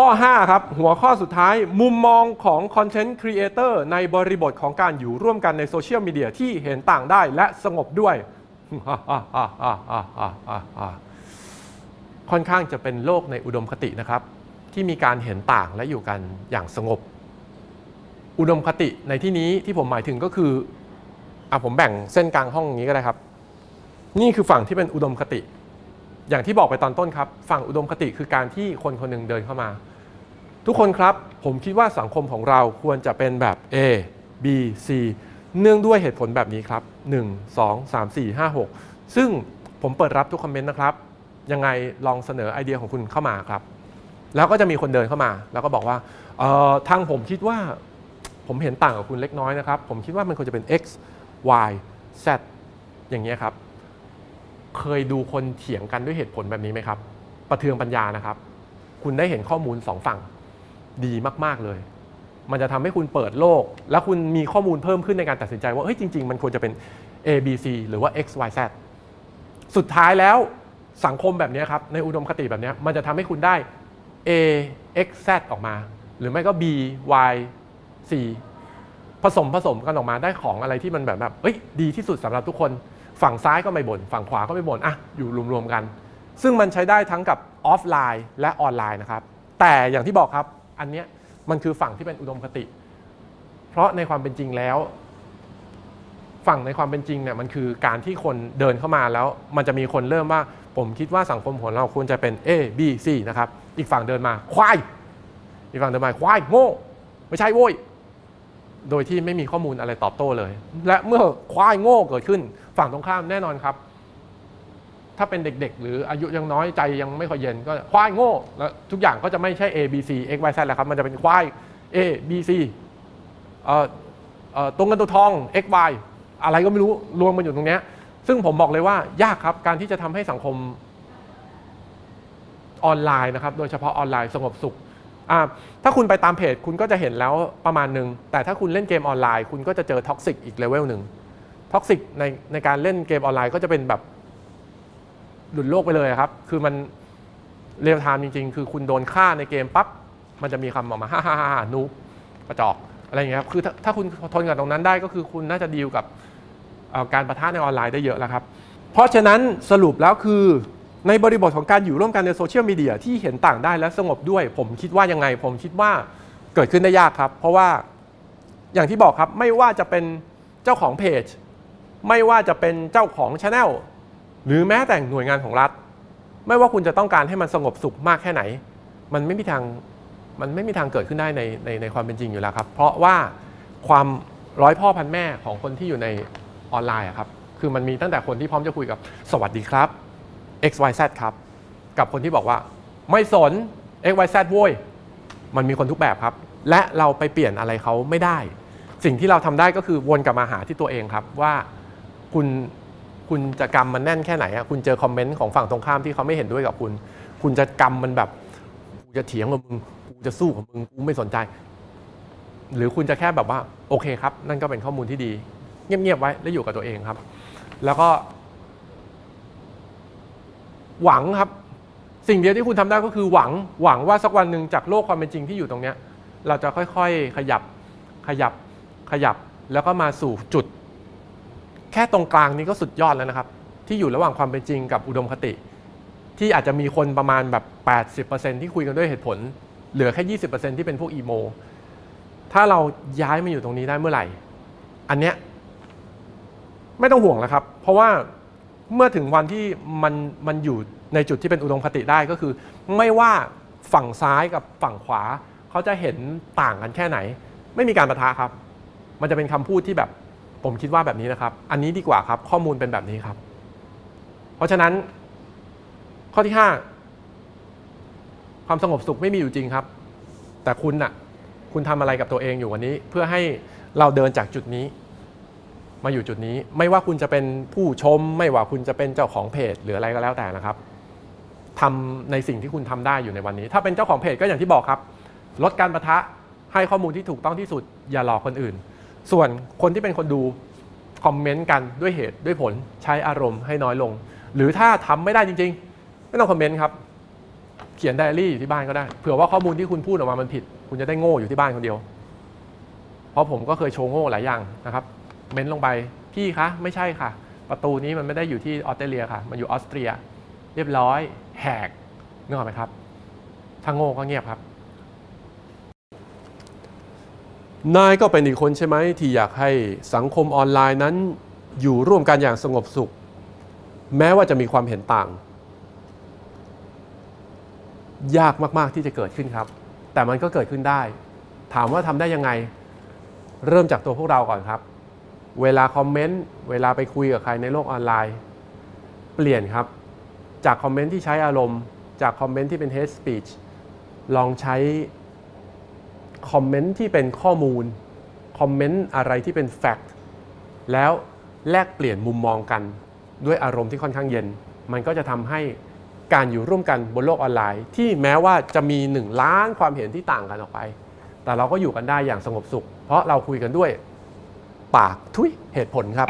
ข้อ 5 ครับ หัวข้อสุดท้ายมุมมองของคอนเทนต์ครีเอเตอร์ในบริบทของการอยู่ร่วมกันในโซเชียลมีเดียที่เห็นต่างได้และสงบด้วย ค่อนข้างจะเป็นโลกในอุดมคตินะครับ ที่มีการเห็นต่างและอยู่กันอย่างสงบ อุดมคติในที่นี้ที่ผมหมายถึงก็คืออะผมแบ่งเส้นกลางห้องอย่างนี้ก็ได้ครับ นี่คือฝั่งที่เป็นอุดมคติ อย่างที่บอกไปตอนต้นครับ ฝั่งอุดมคติคือการที่คนคนหนึ่งเดินเข้ามา ทุกคนครับผมคิดว่าสังคมของเราควรจะเป็นแบบ A B C เนื่องด้วยเหตุผลแบบนี้ครับ 1 2 3 4 5 6 ซึ่งผมเปิดรับทุกคอมเมนต์นะครับ ยังไงลองเสนอไอเดียของคุณเข้ามาครับ แล้วก็จะมีคนเดินเข้ามา แล้วก็บอกว่าทางผมคิดว่าผมเห็นต่างกับคุณเล็กน้อยนะครับ ผมคิดว่ามันควรจะเป็น x y z อย่างเงี้ยครับ เคยดูคนเถียงกันด้วยเหตุผลแบบนี้ไหมครับ ประเทืองปัญญานะครับ คุณได้เห็นข้อมูลสองฝั่งดีมากๆเลย มันจะทำให้คุณเปิดโลก แล้วคุณมีข้อมูลเพิ่มขึ้นในการตัดสินใจว่าเฮ้ยจริง ๆ มันควรจะเป็น A B C หรือว่า X Y Z สุดท้ายแล้วสังคมแบบนี้ครับ ในอุดมคติแบบนี้มันจะทำให้คุณได้ A X Z ออกมา หรือไม่ก็ B Y C ผสมผสมกันออกมาได้ของอะไรที่มันแบบแบบเอ้ยดีที่สุดสำหรับทุกคน ฝั่งซ้ายก็ไม่บน่นฝั่งขวาก็ไม่บ่นอะอยู่รวมๆกัน ซึ่งมันใช้ได้ทั้งกับออฟไลน์และออนไลน์นะครับ แต่อย่างที่บอกครับอันเนี้ยมันคือฝั่งที่เป็นอุดมคติ เพราะในความเป็นจริงแล้ว ฝั่งในความเป็นจริงเนี่ยมันคือการที่คนเดินเข้ามาแล้ว มันจะมีคนเริ่มว่า ผมคิดว่าสังคมของเราควรจะเป็น A B C นะครับอีกฝั่งเดินมาควายอีกฝั่งเดินมาควายโง่ไม่ใช่โว้ยโดยที่ไม่มีข้อมูลอะไรตอบโต้เลย และเมื่อควายโง่เกิดขึ้น ฝั่งตรงข้ามแน่นอนครับ ถ้าเป็นเด็ก ๆ หรืออายุยังน้อยใจยังไม่ค่อยเย็นก็ควายโง่แล้วทุกอย่างก็จะไม่ใช่ A B C X Y Z แล้วครับมันจะเป็นควาย A B C เอ่อเอ่อตรงกันตัวทอง X Y อะไรก็ไม่รู้รวมมันอยู่ตรงเนี้ยซึ่งผมบอกเลยว่ายากครับการที่จะทำให้สังคมออนไลน์นะครับ โดยเฉพาะออนไลน์สงบสุข ถ้าคุณไปตามเพจคุณก็จะเห็นแล้วประมาณหนึ่ง แต่ถ้าคุณเล่นเกมออนไลน์ คุณก็จะเจอท็อกซิกอีกเลเวลหนึ่ง ท็อกซิกในในการเล่นเกมออนไลน์ก็จะเป็นแบบหลุดโลกไปเลยครับ คือมันเรียลไทม์จริง ๆ คือคุณโดนฆ่าในเกมปั๊บ มันจะมีคำออกมาฮ่าฮ่าฮ่าฮ่านูบกระจอกอะไรอย่างเงี้ยครับ คือถ้าถ้าคุณทนกับตรงนั้นได้ก็คือคุณน่าจะดีลกับการประทะในออนไลน์ได้เยอะแล้วครับ เพราะฉะนั้นสรุปแล้วคือในบริบทของการอยู่ร่วมกันในโซเชียลมีเดียที่เห็นต่างได้และสงบด้วย ผมคิดว่ายังไง ผมคิดว่าเกิดขึ้นได้ยากครับ เพราะว่าอย่างที่บอกครับไม่ว่าจะเป็นเจ้าของเพจ ไม่ว่าจะเป็นเจ้าของช anel หรือแม้แต่หน่วยงานของรัฐ ไม่ว่าคุณจะต้องการให้มันสงบสุขมากแค่ไหน มันไม่มีทางมันไม่มีทางเกิดขึ้นได้ในในในความเป็นจริงอยู่แล้วครับ เพราะว่าความร้อยพ่อพันแม่ของคนที่อยู่ในออนไลน์ครับคือมันมีตั้งแต่คนที่พร้อมจะคุยกับสวัสดีครับ XYZ ครับ กับคนที่บอกว่าไม่สน XYZ โว้ยมันมีคนทุกแบบครับ และเราไปเปลี่ยนอะไรเขาไม่ได้ สิ่งที่เราทำได้ก็คือวนกลับมาหาที่ตัวเองครับว่า คุณคุณจะกรรมมันแน่นแค่ไหนอะคุณเจอคอมเมนต์ของฝั่งตรงข้ามที่เขาไม่เห็นด้วยกับคุณ คุณจะกรรมมันแบบกูจะเถียงกับมึงกูจะสู้กับมึงกูไม่สนใจ หรือคุณจะแค่แบบว่า โอเคครับ นั่นก็เป็นข้อมูลที่ดี เงียบๆไว้แล้วอยู่กับตัวเองครับ แล้วก็ หวังครับ สิ่งเดียวที่คุณทำได้ก็คือหวัง หวังว่าสักวันหนึ่งจากโลกความเป็นจริงที่อยู่ตรงเนี้ย เราจะค่อยๆขยับขยับขยับแล้วก็มาสู่จุด ค่ตรงกลางนี้ก็สุดยอดแล้วนะครับ ที่อยู่ระหว่างความเป็นจริงกับอุดมคติ ที่อาจจะมีคนประมาณแบบ 80%ที่คุยกันด้วยเหตุผล เหลือแค่ 20%ที่เป็นพวกอีโม ถ้าเราย้ายมาอยู่ตรงนี้ได้เมื่อไหร่ อันเนี้ยไม่ต้องห่วงแล้วครับ เพราะว่าเมื่อถึงวันที่มันมันอยู่ในจุดที่เป็นอุดมคติได้ก็คือ ไม่ว่าฝั่งซ้ายกับฝั่งขวา เขาจะเห็นต่างกันแค่ไหน ไม่มีการประทะครับ มันจะเป็นคำพูดที่แบบ ผมคิดว่าแบบนี้นะครับ อันนี้ดีกว่าครับ ข้อมูลเป็นแบบนี้ครับ เพราะฉะนั้น ข้อที่ 5 ความสงบสุขไม่มีอยู่จริงครับ แต่คุณน่ะ คุณทำอะไรกับตัวเองอยู่วันนี้ เพื่อให้เราเดินจากจุดนี้ มาอยู่จุดนี้ ไม่ว่าคุณจะเป็นผู้ชม ไม่ว่าคุณจะเป็นเจ้าของเพจ หรืออะไรก็แล้วแต่นะครับทำในสิ่งที่คุณทำได้อยู่ในวันนี้ ถ้าเป็นเจ้าของเพจก็อย่างที่บอกครับ ลดการประทะให้ข้อมูลที่ถูกต้องที่สุด อย่าหลอกคนอื่น ส่วนคนที่เป็นคนดูคอมเมนต์กันด้วยเหตุด้วยผลใช้อารมณ์ให้น้อยลง หรือถ้าทำไม่ได้จริง ๆ ไม่ต้องคอมเมนต์ครับ เขียนไดอารี่อยู่ที่บ้านก็ได้เผื่อว่าข้อมูลที่คุณพูดออกมามันผิด คุณจะได้โง่อยู่ที่บ้านคนเดียว เพราะผมก็เคยโชว์โง่หลายอย่างนะครับเม้นลงไปพี่คะไม่ใช่ค่ะ ประตูนี้มันไม่ได้อยู่ที่ออสเตรเลียค่ะ มันอยู่ออสเตรีย เรียบร้อยแหกนึกออกไหมครับถ้าโง่ก็เงียบครับ นายก็เป็นอีกคนใช่ไหมที่อยากให้สังคมออนไลน์นั้น อยู่ร่วมกันอย่างสงบสุข แม้ว่าจะมีความเห็นต่าง ยากมาก ๆ ที่จะเกิดขึ้นครับ แต่มันก็เกิดขึ้นได้ ถามว่าทำได้ยังไง เริ่มจากตัวพวกเราก่อนครับ เวลาคอมเมนต์เวลาไปคุยกับใครในโลกออนไลน์ เปลี่ยนครับ จากคอมเมนต์ที่ใช้อารมณ์ จากคอมเมนต์ที่เป็น hate speech ลองใช้ คอมเมนต์ที่เป็นข้อมูล คอมเมนต์อะไรที่เป็น fact แล้วแลกเปลี่ยนมุมมองกัน ด้วยอารมณ์ที่ค่อนข้างเย็น มันก็จะทำให้การอยู่ร่วมกันบนโลกออนไลน์ ที่แม้ว่าจะมีหนึ่งล้านความเห็นที่ต่างกันออกไป แต่เราก็อยู่กันได้อย่างสงบสุข เพราะเราคุยกันด้วย ปากทุยเหตุผลครับ